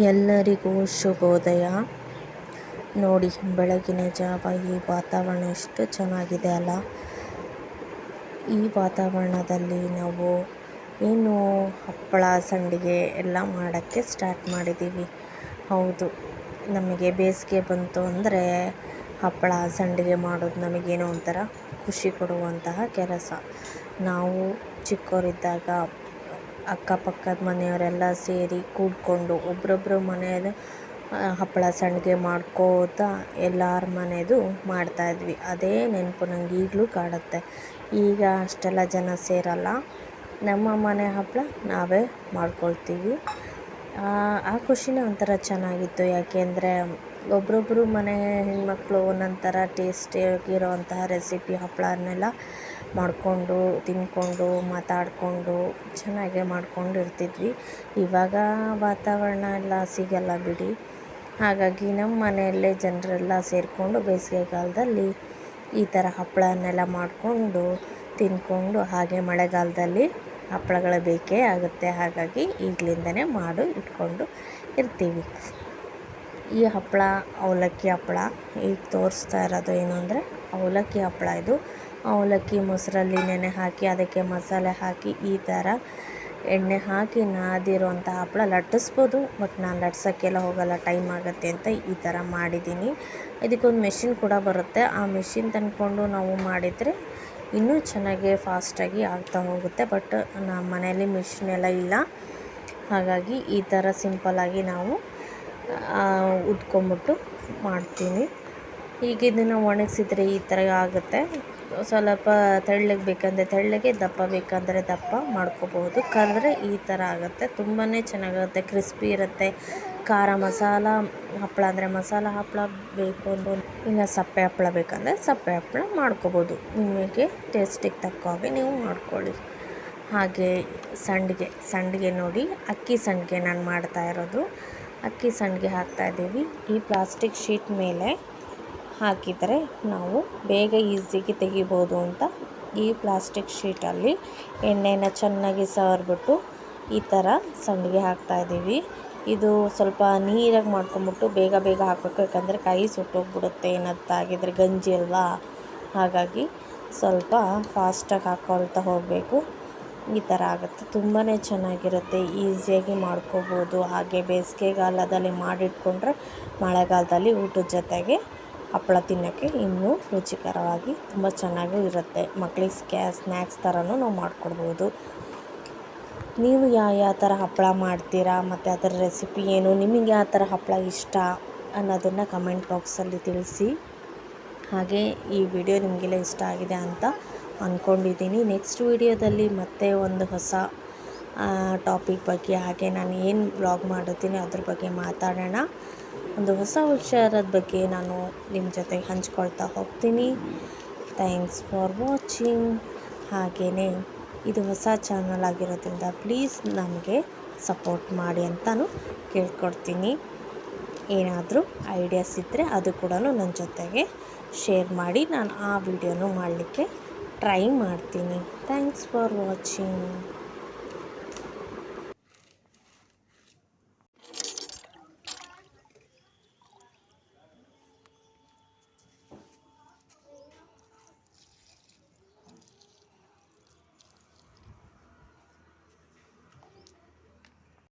ಎಲ್ಲರಿಗೂ ಶುಭೋದಯ. ನೋಡಿ, ಬೆಳಗಿನ ಜಾವ ಈ ವಾತಾವರಣ ಎಷ್ಟು ಚೆನ್ನಾಗಿದೆ ಅಲ್ಲ. ಈ ವಾತಾವರಣದಲ್ಲಿ ನಾವು ಏನು ಹಪ್ಪಳ, ಸಂಡಿಗೆ ಎಲ್ಲ ಮಾಡೋಕ್ಕೆ ಸ್ಟಾರ್ಟ್ ಮಾಡಿದ್ದೀವಿ. ಹೌದು, ನಮಗೆ ಬೇಸಿಗೆ ಬಂತು ಅಂದರೆ ಹಪ್ಪಳ, ಸಂಡಿಗೆ ಮಾಡೋದು ನಮಗೇನೋ ಒಂಥರ ಖುಷಿ ಕೊಡುವಂತಹ ಕೆಲಸ. ನಾವು ಚಿಕ್ಕವರಿದ್ದಾಗ ಅಕ್ಕಪಕ್ಕದ ಮನೆಯವರೆಲ್ಲ ಸೇರಿ ಕೂಡ್ಕೊಂಡು ಒಬ್ರೊಬ್ರು ಮನೆಯದು ಹಪ್ಪಳ ಸಂಡಿಗೆ ಮಾಡ್ಕೋತಾ ಎಲ್ಲರ ಮನೆಯದು ಮಾಡ್ತಾಯಿದ್ವಿ ಅದೇ ನೆನಪು ನಂಗೆ ಈಗಲೂ ಕಾಡುತ್ತೆ. ಈಗ ಅಷ್ಟೆಲ್ಲ ಜನ ಸೇರಲ್ಲ. ನಮ್ಮ ಮನೆ ಹಪ್ಪಳ ನಾವೇ ಮಾಡ್ಕೊಳ್ತೀವಿ. ಆ ಖುಷಿನೇ ಒಂಥರ ಚೆನ್ನಾಗಿತ್ತು. ಯಾಕೆಂದರೆ ಒಬ್ಬರೊಬ್ರು ಮನೆ ಹೆಣ್ಮಕ್ಳು ಒಂದೊಂದು ಥರ ಟೇಸ್ಟಿಯಾಗಿರೋವಂತಹ ರೆಸಿಪಿ ಹಪ್ಪಳನೆಲ್ಲ ಮಾಡಿಕೊಂಡು ತಿಂದ್ಕೊಂಡು ಮಾತಾಡಿಕೊಂಡು, ಚೆನ್ನಾಗೇ ಮಾಡ್ಕೊಂಡು ಇರ್ತಿದ್ವಿ ಇವಾಗ ವಾತಾವರಣ ಎಲ್ಲ ಸಿಗಲ್ಲ ಬಿಡಿ. ಹಾಗಾಗಿ ನಮ್ಮ ಮನೆಯಲ್ಲೇ ಜನರೆಲ್ಲ ಸೇರಿಕೊಂಡು ಬೇಸಿಗೆಗಾಲದಲ್ಲಿ ಈ ಥರ ಹಪ್ಪಳನೆಲ್ಲ ಮಾಡಿಕೊಂಡು ತಿಂದ್ಕೊಂಡು ಹಾಗೆ ಮಳೆಗಾಲದಲ್ಲಿ ಹಪ್ಪಳಗಳು ಬೇಕೇ ಆಗುತ್ತೆ. ಹಾಗಾಗಿ ಈಗಲಿಂದನೇ ಮಾಡು, ಇಟ್ಕೊಂಡು ಇರ್ತೀವಿ. ಈ ಹಪ್ಪಳ, ಅವಲಕ್ಕಿ ಹಪ್ಪಳ, ಈಗ ತೋರಿಸ್ತಾ ಇರೋದು ಏನು ಅಂದರೆ ಅವಲಕ್ಕಿ ಹಪ್ಪಳ ಇದು. ಅವಲಕ್ಕಿ ಮೊಸರಲ್ಲಿ ನೆನೆ ಹಾಕಿ, ಅದಕ್ಕೆ ಮಸಾಲೆ ಹಾಕಿ, ಈ ಥರ ಎಣ್ಣೆ ಹಾಕಿ ನಾದಿರುವಂಥ ಹಪ್ಪಳ ಲಟ್ಟಿಸ್ಬೋದು. ಬಟ್ ನಾನು ಲಟ್ಸೋಕ್ಕೆಲ್ಲ ಹೋಗಲ್ಲ, ಟೈಮ್ ಆಗುತ್ತೆ ಅಂತ ಈ ಥರ ಮಾಡಿದ್ದೀನಿ. ಇದಕ್ಕೊಂದು ಮೆಷಿನ್ ಕೂಡ ಬರುತ್ತೆ. ಆ ಮೆಷಿನ್ ತಂದ್ಕೊಂಡು ನಾವು ಮಾಡಿದರೆ ಇನ್ನೂ ಚೆನ್ನಾಗಿ ಫಾಸ್ಟಾಗಿ ಆಗ್ತಾ ಹೋಗುತ್ತೆ. ಬಟ್ ನಮ್ಮ ಮನೆಯಲ್ಲಿ ಮೆಷಿನ್ ಎಲ್ಲ ಇಲ್ಲ. ಹಾಗಾಗಿ ಈ ಥರ ಸಿಂಪಲ್ಲಾಗಿ ನಾವು ಉದ್ಕೊಂಬಿಟ್ಟು ಮಾಡ್ತೀನಿ. ಈಗ ಇದನ್ನು ಒಣಗಿಸಿದರೆ ಈ ಥರ ಆಗುತ್ತೆ. ಸ್ವಲ್ಪ ತೆಳ್ಳಗೆ ಬೇಕಂದರೆ ತೆಳ್ಳಗೆ, ದಪ್ಪ ಬೇಕಂದರೆ ದಪ್ಪ ಮಾಡ್ಕೋಬಹುದು. ಕರೆದ್ರೆ ಈ ಥರ ಆಗುತ್ತೆ. ತುಂಬಾ ಚೆನ್ನಾಗಿರುತ್ತೆ ಕ್ರಿಸ್ಪಿ ಇರುತ್ತೆ. ಖಾರ ಮಸಾಲ ಹಪ್ಪಳ ಅಂದರೆ ಮಸಾಲ ಹಪ್ಪಳ ಬೇಕು ಅಂದರೆ ಇನ್ನು ಸಪ್ಪೆ ಹಪ್ಪಳ ಬೇಕಂದರೆ ಸಪ್ಪೆ ಹಪ್ಪಳ ಮಾಡ್ಕೋಬೋದು ನಿಮಗೆ ಟೇಸ್ಟಿಗೆ ತಕ್ಕ ನೀವು ಮಾಡ್ಕೊಳ್ಳಿ. ಹಾಗೆ ಸಂಡಿಗೆ ಸಂಡಿಗೆ ನೋಡಿ, ಅಕ್ಕಿ ಸಂಡಿಗೆ ನಾನು ಮಾಡ್ತಾ ಇರೋದು. ಅಕ್ಕಿ ಸಂಡಿಗೆ ಹಾಕ್ತಾಯಿದ್ದೀವಿ ಈ ಪ್ಲಾಸ್ಟಿಕ್ ಶೀಟ್ ಮೇಲೆ ಹಾಕಿದರೆ ನಾವು ಬೇಗ ಈಸಿಯಾಗಿ ತೆಗಿಬೋದು ಅಂತ ಈ ಪ್ಲಾಸ್ಟಿಕ್ ಶೀಟಲ್ಲಿ ಎಣ್ಣೆನ ಚೆನ್ನಾಗಿ ಸವರ್ಬಿಟ್ಟು ಈ ಥರ ಸಂಡಿಗೆ ಹಾಕ್ತಾಯಿದ್ದೀವಿ ಇದು ಸ್ವಲ್ಪ ನೀರಾಗಿ ಮಾಡ್ಕೊಂಬಿಟ್ಟು ಬೇಗ ಬೇಗ ಹಾಕಬೇಕು ಯಾಕಂದರೆ ಕೈ ಸುಟ್ಟೋಗ್ಬಿಡುತ್ತೆ ಏನಾತ್ತಾಗಿದ್ರೆ ಗಂಜಿ ಅಲ್ವಾ? ಹಾಗಾಗಿ ಸ್ವಲ್ಪ ಫಾಸ್ಟಾಗಿ ಹಾಕ್ಕೊಳ್ತಾ ಹೋಗಬೇಕು. ಈ ಥರ ಆಗುತ್ತೆ. ತುಂಬಾ ಚೆನ್ನಾಗಿರುತ್ತೆ. ಈಸಿಯಾಗಿ ಮಾಡ್ಕೋಬೋದು. ಹಾಗೆ ಬೇಸಿಗೆಗಾಲದಲ್ಲಿ ಮಾಡಿಟ್ಕೊಂಡ್ರೆ ಮಳೆಗಾಲದಲ್ಲಿ ಊಟದ ಜೊತೆಗೆ ಹಪ್ಪಳ ತಿನ್ನೋಕ್ಕೆ ಇನ್ನೂ ರುಚಿಕರವಾಗಿ ತುಂಬ ಚೆನ್ನಾಗೂ ಇರುತ್ತೆ. ಮಕ್ಳಿಗೆ ಸ್ಕ್ಯಾ ಸ್ನ್ಯಾಕ್ಸ್ ಥರನೂ ನಾವು ಮಾಡಿಕೊಡ್ಬೋದು. ನೀವು ಯಾವ ಯಾವ ಥರ ಹಪ್ಪಳ ಮಾಡ್ತೀರಾ? ಮತ್ತು ಅದರ ರೆಸಿಪಿ ಏನು? ನಿಮಗೆ ಯಾವ ಥರ ಹಪ್ಪಳ ಇಷ್ಟ ಅನ್ನೋದನ್ನು ಕಮೆಂಟ್ ಬಾಕ್ಸಲ್ಲಿ ತಿಳಿಸಿ. ಹಾಗೆ ಈ ವಿಡಿಯೋ ನಿಮಗೆಲ್ಲ ಇಷ್ಟ ಆಗಿದೆ ಅಂತ ಅಂದ್ಕೊಂಡಿದ್ದೀನಿ ನೆಕ್ಸ್ಟ್ ವಿಡಿಯೋದಲ್ಲಿ ಮತ್ತೆ ಒಂದು ಹೊಸ ಟಾಪಿಕ್ ಬಗ್ಗೆ, ಹಾಗೆ ನಾನು ಏನು ವ್ಲಾಗ್ ಮಾಡುತ್ತೀನಿ ಅದ್ರ ಬಗ್ಗೆ ಮಾತಾಡೋಣ. ಒಂದು ಹೊಸ ವಿಚಾರದ ಬಗ್ಗೆ ನಾನು ನಿಮ್ಮ ಜೊತೆಗೆ ಹಂಚ್ಕೊಳ್ತಾ ಹೋಗ್ತೀನಿ. ಥ್ಯಾಂಕ್ಸ್ ಫಾರ್ ವಾಚಿಂಗ್ ಹಾಗೆಯೇ ಇದು ಹೊಸ ಚಾನಲ್ ಆಗಿರೋದ್ರಿಂದ ಪ್ಲೀಸ್ ನಮಗೆ ಸಪೋರ್ಟ್ ಮಾಡಿ ಅಂತಲೂ ಕೇಳ್ಕೊಡ್ತೀನಿ. ಏನಾದರೂ ಐಡಿಯಾಸ್ ಇದ್ದರೆ ಅದು ಕೂಡ ನನ್ನ ಜೊತೆಗೆ ಶೇರ್ ಮಾಡಿ, ನಾನು ಆ ವಿಡಿಯೋನು ಮಾಡಲಿಕ್ಕೆ ಟ್ರೈ ಮಾಡ್ತೀನಿ. Thanks for watching